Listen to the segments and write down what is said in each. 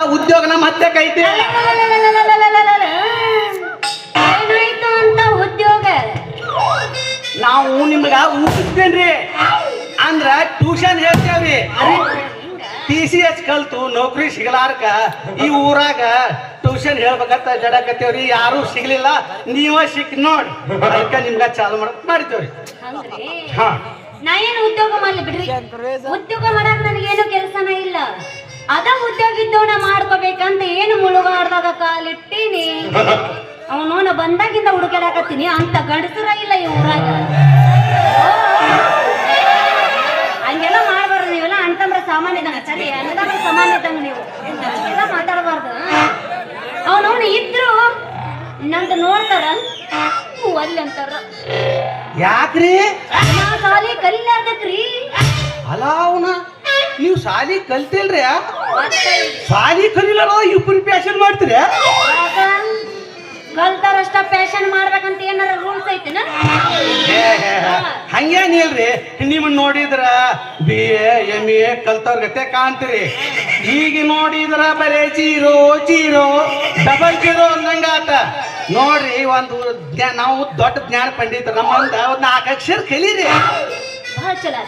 ಉದ್ಯೋಗ ನಮ್ಮ ಹತ್ತೆ ಕೈತಿ. ಏನಾಯ್ತು ಅಂತ ಉದ್ಯೋಗ? ನಾವು ನಿಮ್ಗ ಊಹಿಸ್ತೇನ್ರಿ ಅಂದ್ರ ಟ್ಯೂಷನ್ ಹೇಳ್ತೇವ್ರಿ. ಟಿ ಸಿ ಎಸ್ ಕಲ್ತು ನೌಕರಿ ಸಿಗಲಾರ್ಕ ಈ ಊರಾಗ ಟ್ಯೂಷನ್ ಹೇಳ್ಬೇಕಂತ ಜಡಕತ್ತೇವ್ರಿ. ಯಾರು ಸಿಗ್ಲಿಲ್ಲ. ನೀವ ಸಿಕ್ ನೋಡ್. ಅದಕ್ಕೆ ನಿಮ್ಗ ಚಾಲು ಮಾಡಕ್ ಮಾಡಿತೇವ್ರಿ ಹಾ. ನಾ ಏನು ಉದ್ಯೋಗ ಮಾಡ್ಲಿ ಬಿಡ್ರಿ? ಉದ್ಯೋಗ ಮಾಡಕ್ ಅದ ಉದ್ಯೋಗ ಇದ್ದವನ ಮಾಡ್ಕೋಬೇಕಂತ ಏನು ಮುಳುಗಾಡ್ದಾಗ ಕಾಲಿಟ್ಟೀನಿ. ಅವನು ಬಂದಾಗಿಂದ ಹುಡುಕಲಾಕತ್ತೀನಿ ಅಂತ ಗಂಡಸರ ಇಲ್ಲ ಈ ಊರಾಗ. ಹಂಗೆಲ್ಲ ಮಾಡ್ಬಾರ್ದು ನೀವೆಲ್ಲ. ಅಣ್ತಂಬ್ರ ಸಾಮಾನ್ಯ ಇದ್ದಂಗ ಸರಿ ಅನ್ನದಾನ ಸಾಮಾನ್ಯ ಇದ್ದಂಗ ನೀವು. ಎಲ್ಲ ಮಾತಾಡಬಾರ್ದು. ಅವನವನು ಇದ್ರು ನಂತ ನೋಡ್ತಾರ. ಅಲ್ಲಿ ಅಂತಾರ. ಯಾಕ್ರಿ? ಸಾಲಿ ಕಲಿಲಾರ್ದಕ್ರಿ ಅಲ್ಲ ಅವನ. ನೀವು ಸಾಲಿ ಕಲ್ತಿಲ್ರಿ ಶಾಲಿ ಕಲಿಲ್ಲ ಇಬ್ಬರು ಪ್ಯಾಷನ್ ಮಾಡ್ತೀರಿ? ಕಲ್ತಾರಷ್ಟ ಪ್ಯಾಶನ್ ಮಾಡ್ಬೇಕಂತ ಏನಾರ ರೂಲ್ಸ್ ಐತಿನ? ಹಂಗೇನಿಲ್ರಿ ನಿಮ್ಮನ್ನ ನೋಡಿದ್ರ ಬಿ ಎ ಎಂ ಎ ಕಲ್ತವ್ರ ಗತೆ ಕಾಣ್ತೀರಿ. ಈಗ ನೋಡಿದ್ರ ಬರೇ ಜೀರೋ ಜೀರೋ ಡಬಲ್ ಜೀರೋ ಅಂದಂಗಾತ ನೋಡ್ರಿ ಒಂದು ನಾವು ದೊಡ್ಡ ಜ್ಞಾನ ಪಂಡಿತ ನಮ್ಮಂದ ಒಂದ್ ನಾಲ್ಕು ಅಕ್ಷರ ಕಲೀರಿ. ಬಹಳ ಚಲೋ.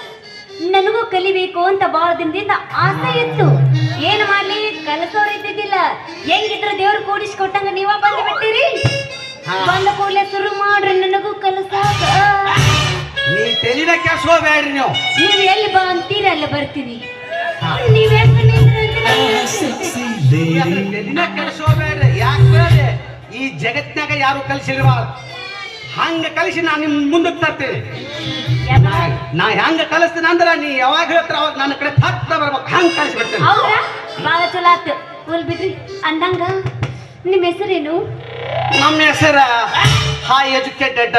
ನನಗೂ ಕಲಿಬೇಕು ಅಂತ ಬಹಳ ದಿನದಿಂದ ಆಸೆ ಇತ್ತು. ಏನು ಮಾಡಲಿ? ಕಲಸೋರ್ ಇದ್ದಿದ್ದಿಲ್ಲ. ಹೆಂಗಿದ್ರ ದೇವ್ರು ಕೂಡಿಸ್ಕೊಟ್ಟಂಗ ನೀವ ಬಂದು ಬಿಟ್ಟಿರಿ ಬಂದು ಬಂದ ಕೂಡಲೇ ಶುರು ಮಾಡ್ರಿ ನನಗೂ ಕಲಸಾಕ. ತೆಲಿನ ನೀವು. ನೀವ್ ಎಲ್ಲಿ ಬಾ ಅಂತೀರ ಅಲ್ಲ ಬರ್ತೀನಿ. ನೀವ್ ಯಾಕೆ ಈ ಜಗತ್ನಾಗ ಯಾರು ಕಲಿಸಿರ್ಬಾರ್ದು ಹಂಗ ಕಲಿಸಿ ನಾನು ನಿಮ್ ಮುಂದಕ್ಕೆ ತರ್ತೇನೆ. ನಾ- ಹೆಂಗ ಕಲಿಸ್ತೀನಿ ಅಂದ್ರ ನೀ ಯಾವಾಗ ಹೇಳ್ತಾರ ಅವಾಗ ನನ್ನ ಕಡೆ ಹತ್ರ ಬರ್ಬೇಕು. ಹಂಗ ಕಲಿಸ್ಬಿಡ್ತೇನೆ ಬಿಡ್ತೇನೆ. ಬಾಳ ಚಲೋ ಆತು. ಹೋಲ್ ಬಿಡ್ರಿ. ಅಂದಂಗ ನಿಮ್ ಹೆಸರೇನು? ನಮ್ಮ ಹೆಸರ high educated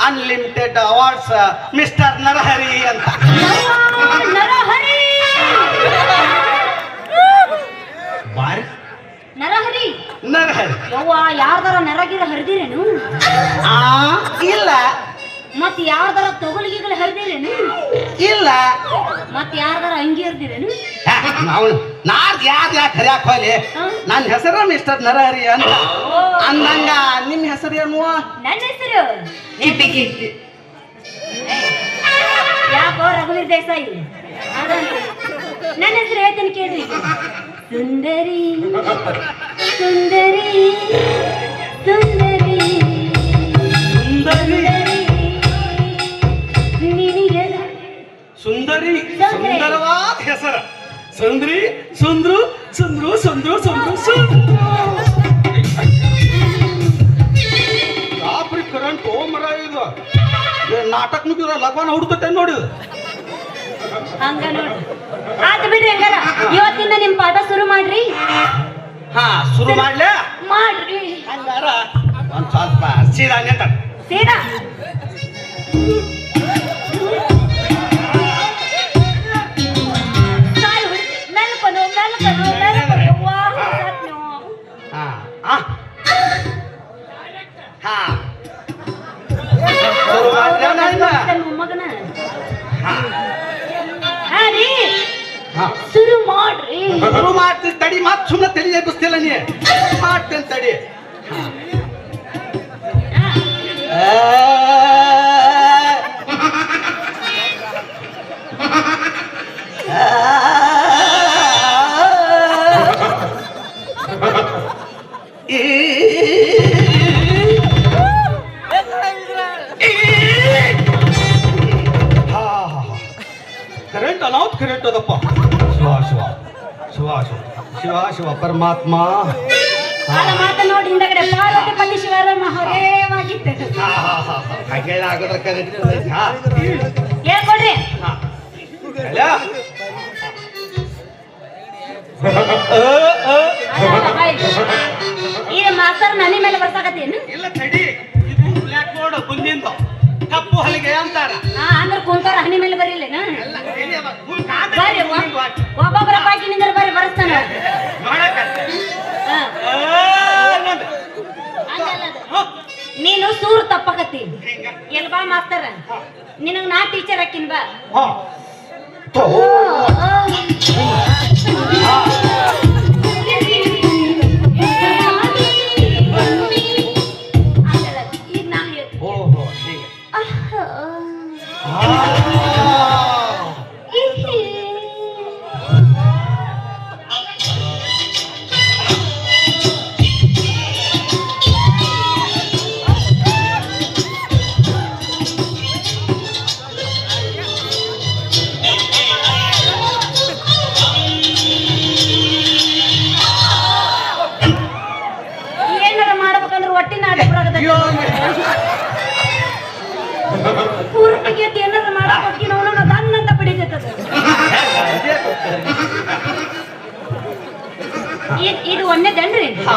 unlimited awards mister Narahari ಅಂತ. ನರ- ನರಹರಿ! ಬಾರಿ. ಯವ್ವ ಯಾರ್ದಾರ ನರಗಿರ ಹರಿದಿರೇನು? ಆ ಇಲ್ಲ. ಮತ್ ಯಾರ್ದಾರ ತೊಗಲಿಗೆಗಳು ಹರಿದಿರೇನು? ಇಲ್ಲ. ಮತ್ ಯಾರ್ದಾರ ಅಂಗಿ ಹರಿದಿರೇನು? ನಾವು ನಾದ್ ಯಾವ್ದು ಯಾಕೆ ಹರಿಯಾಕ ಹೋಗ್ಲಿ? ನನ್ನ ಹೆಸರು ಮಿಸ್ಟರ್ ನರಹರಿ ಅಂತ. ಅಂದಂಗ ನಿಮ್ಮ ಹೆಸರು? ಏನು ನನ್ನ ಹೆಸರು ಯಾಕೋ ರಘುವೀರ್ ದೇಸಾಯಿ. ನನ್ನ ಹೆಸರು ಹೇಳ್ತೀನಿ ಕೇಳಿ. ಸುಂದರಿ. ಸುಂದರಿ ಸುಂದರಿ ಸುಂದರಿ. ಸುಂದರಿ. ಸುಂದರವಾದ ಹೆಸರ. ಸುಂದ್ರಿ ಸುಂದ್ರು ಸುಂದ್ರು ಸುಂದ್ರು ಸುಂದ್ರು ಸುಂದ್ರು ರಾತ್ರಿ ಕರೆಂಟ್ ಮರ ಇದು. ನಾಟಕ ಮುಗಿದ್ರ ಲಗ್ನ ಹುಡುಕತ್ತೆ ನೋಡಿ ಇದು. ಹಂಗ ನೋಡಿ. ಆತ ಬಿಡ್ರಿ ಹಂಗಾರ. ಇವತ್ತಿಂದ ನಿಮ್ ಪಾಠ ಶುರು ಮಾಡ್ರಿ. ಹಾ ಶುರು ಮಾಡ್ಲ? ಮಾಡ್ರಿ. ಹಂಗಾರ ಒಂದ್ ಸ್ವಲ್ಪ ಸೀದಾ ನಿಂತ ಸೀದಾ. ಮಗನ. ಹಾ. ರೀ, ಹಾ. ಶುರು ಮಾಡ್ರಿ ಶುರು ಮಾಡ್ತೀನಿ ತಡಿ ಮತ್ ಸುಮ್ಮನೆ ತಡಿ ಎಬ್ಬಿಸ್ತಿಲ್ಲ ನೀ. ಮಾಡ್ತೇನೆ ತಡಿ. ಶಿವ ಶಿವ ಪರಮಾತ್ಮ ಹಿಂದಗಡೆ ಪಾರ್ವತಿ ಪತಿ ಶಿವರ ಹೇಳ್ಕೊಡ್ರಿ. ಈಗ ಮಾಸ್ತರ್ ನನ್ನ ಮೇಲೆ ಬರ್ಸಾಕತ್ತೇನು? ಇಲ್ಲ ತಡಿ. ನೀನು ಸೂರು ತಪ್ಪಕತ್ತಿ. ಎಲ್ಬಾ ಎಲ್ ಬಾ ಮಾಸ್ತರ? ನಿನಗ್ ನಾ ಟೀಚರ್ ಹಾಕಿನ್ ಬಾ.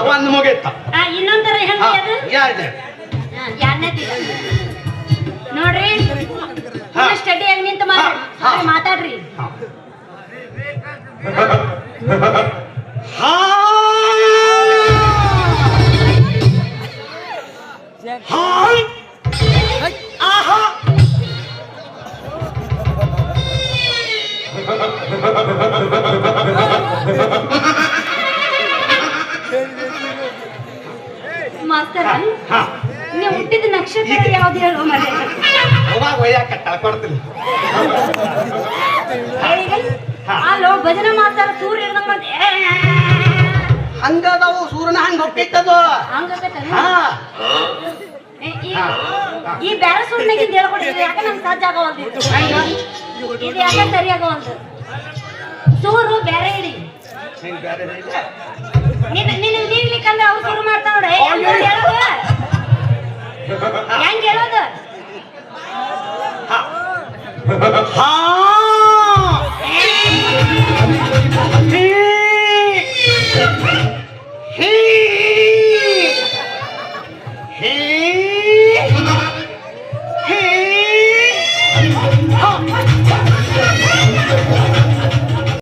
ಒಂದ್ ಮುಗೀತ. ಇನ್ನೊಂದರ ನೋಡ್ರಿ ಮಾತಾಡ್ರಿ. ಹಾ, ಹಾ. ಮಾತಾಡ್ರಿ. ಹಾ. ಹಾಯ್ ಆಹಾ. ಮಾಸ್ತರ ನೀವು ಹುಟ್ಟಿದ ನಕ್ಷತ್ರ ಯಾವ್ದು ಹೇಳೋ. ಮನೆ. ಅಲ್ಲೋ ಭಜನೆ ಮಾಸ್ತರ ಸೂರ್ಯ ಹಂಗದವು ಸೂರ್ಯನ ಹಂಗ ಹೊಕ್ಕೈತದು ಹಂಗಾಗತ್ತಲ್ಲ? ಹಾ. ಏ, ಈ- ಬ್ಯಾರ ಹಾ. ಈ ಬ್ಯಾರೆ ಸುಣ್ಣಗಿಂದ ಹೇಳ್ಕೊಟ್ಟಿದ್ರಿ ಯಾಕೆ ನಂಗೆ ಸಾಧ್ಯ ಆಗವಲ್ದು ಇದು? ಯಾಕೆ ಸರಿ ಆಗವಲ್ದು? ಸೂರು ಬೇರೆ ಇಡಿ ಹಿಂಗ್ ಬ್ಯಾರೆ ಇದೆ. ನಿನ್ನ ನಿನ್ನ ನೀಗ್ಲಿಕ್ಕಂದ್ರೆ ಅವ್ರು ಶುರು ಮಾಡ್ತಾವ ನೋಡ್ರಿ ಹೆಂಗ್ ಹೇಳೋದು ಹೆಂಗ್ ಹೇಳೋದು ಹಾ ಹಾ